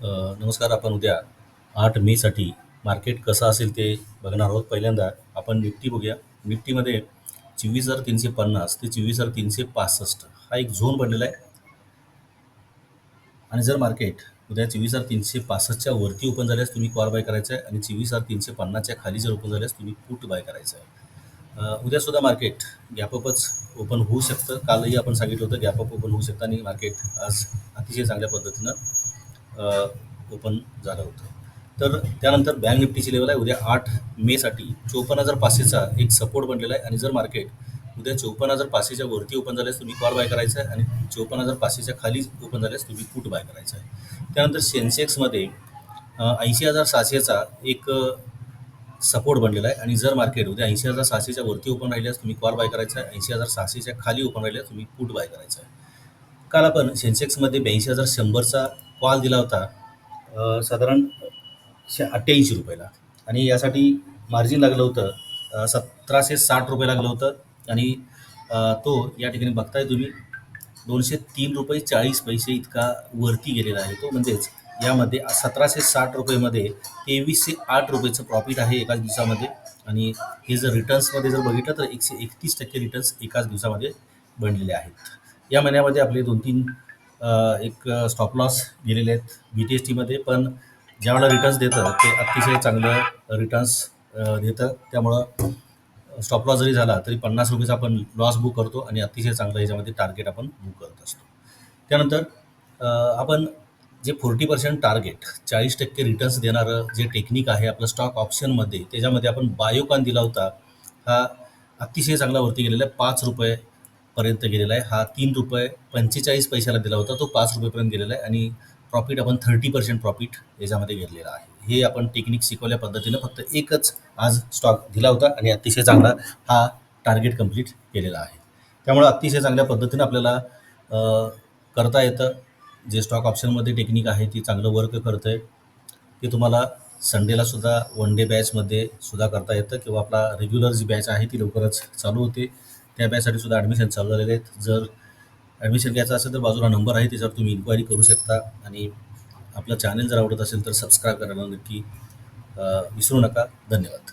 नमस्कार आपण उद्या आठ मेसाठी मार्केट कसं असेल ते बघणार आहोत. पहिल्यांदा आपण निफ्टी बघूया. निफ्टीमध्ये चोवीस हजार तीनशे पन्नास ते चोवीस हजार तीनशे पासष्ट हा एक झोन बनलेला आहे. आणि जर मार्केट उद्या चोवीस हजार तीनशे पासष्टच्या वरती ओपन झाल्यास तुम्ही कॉल बाय करायचा आहे. आणि चोवीस हजार तीनशे पन्नासच्या खाली जर ओपन झाल्यास तुम्ही पुट बाय करायचं आहे. उद्यासुद्धा मार्केट गॅपअपच ओपन होऊ शकतं. कालही आपण सांगितलं होतं गॅपअप ओपन होऊ शकतं आणि मार्केट आज अतिशय चांगल्या पद्धतीनं ओपन झालं होतं. तर त्यानंतर बँक निफ्टीची लेवल आहे. उद्या आठ मेसाठी चोपन्न हजार पाचशेचा एक सपोर्ट बनलेला आहे. आणि जर मार्केट उद्या चोपन्न हजार पाचशेच्या वरती ओपन झाल्यास तुम्ही कॉल बाय करायचा आहे. आणि चोपन्न हजार पाचशेच्या खाली ओपन झाल्यास तुम्ही पुट बाय करायचा आहे. त्यानंतर सेन्सेक्समध्ये ऐंशी हजार सहाशेचा एक सपोर्ट बनलेला आहे. आणि जर मार्केट उद्या ऐंशी हजार सहाशेच्या वरती ओपन राहिल्यास तुम्ही कॉल बाय करायचा आहे. ऐंशी हजार सहाशेच्या खाली ओपन राहिल्यास तुम्ही पुट बाय करायचा आहे. काल आपण सेन्सेक्समध्ये ब्याऐंशी हजार शंभरचा कॉल दिला होता साधारण शे अठ्ठ्याऐंशी रुपयाला. आणि यासाठी मार्जिन लागलं होतं सतराशे साठ रुपये लागलं होतं. आणि तो या ठिकाणी बघताय तुम्ही दोनशे तीन रुपये चाळीस पैसे इतका वरती गेलेला आहे तो. म्हणजेच यामध्ये सतराशे साठ रुपयेमध्ये तेवीसशे आठ रुपयेचं प्रॉफिट आहे एकाच दिवसामध्ये. आणि हे जर रिटर्न्समध्ये जर बघितलं तर एकशे एकतीस टक्के रिटर्न्स एकाच दिवसामध्ये बनलेले आहेत. या महिन्यामध्ये आपले दोन तीन एक स्टॉप लॉस गेलेले आहेत बी टी एस टीमध्ये पण ज्यावेळेला रिटर्न्स देतं ते अतिशय चांगलं रिटर्न्स देतं. त्यामुळं स्टॉप लॉस जरी झाला तरी पन्नास रुपयेचा आपण लॉस बुक करतो आणि अतिशय चांगलं याच्यामध्ये टार्गेट आपण बुक करत असतो. त्यानंतर आपण जे फोर्टी पर्सेंट टार्गेट चाळीस टक्के रिटर्न्स देणारं जे टेक्निक आहे आपलं स्टॉक ऑप्शनमध्ये त्याच्यामध्ये आपण बायोकॉन दिला होता. हा अतिशय चांगला वरती गेलेला आहे. पाच रुपये पर्यंत गेलेला आहे. हा तीन रुपये पंचेचाळीस पैशाला दिला होता. तो पाच रुपयेपर्यंत गेलेला आहे आणि प्रॉफिट आपण थर्टी पर्सेंट प्रॉफिट याच्यामध्ये घेतलेला आहे. हे आपण टेक्निक शिकवल्या पद्धतीनं फक्त एकच आज स्टॉक दिला होता आणि अतिशय चांगला हा टार्गेट कंप्लीट केलेला आहे. त्यामुळं अतिशय चांगल्या पद्धतीनं आपल्याला करता येतं. जे स्टॉक ऑप्शनमध्ये टेक्निक आहे ती चांगलं वर्क करतं आहे ते तुम्हाला संडेला सुद्धा वन डे बॅचमध्ये सुद्धा करता येतं किंवा आपला रेग्युलर जी बॅच आहे ती लवकरच चालू होते. त्या बॅचसाठी सुद्धा ॲडमिशन चालू झालेले आहेत. जर ॲडमिशन घ्यायचं असेल तर बाजूला नंबर आहे त्याच्यावर तुम्ही इन्क्वायरी करू शकता. आणि आपलं चॅनल जर आवडत असेल तर सबस्क्राईब करायला नक्की विसरू नका. धन्यवाद.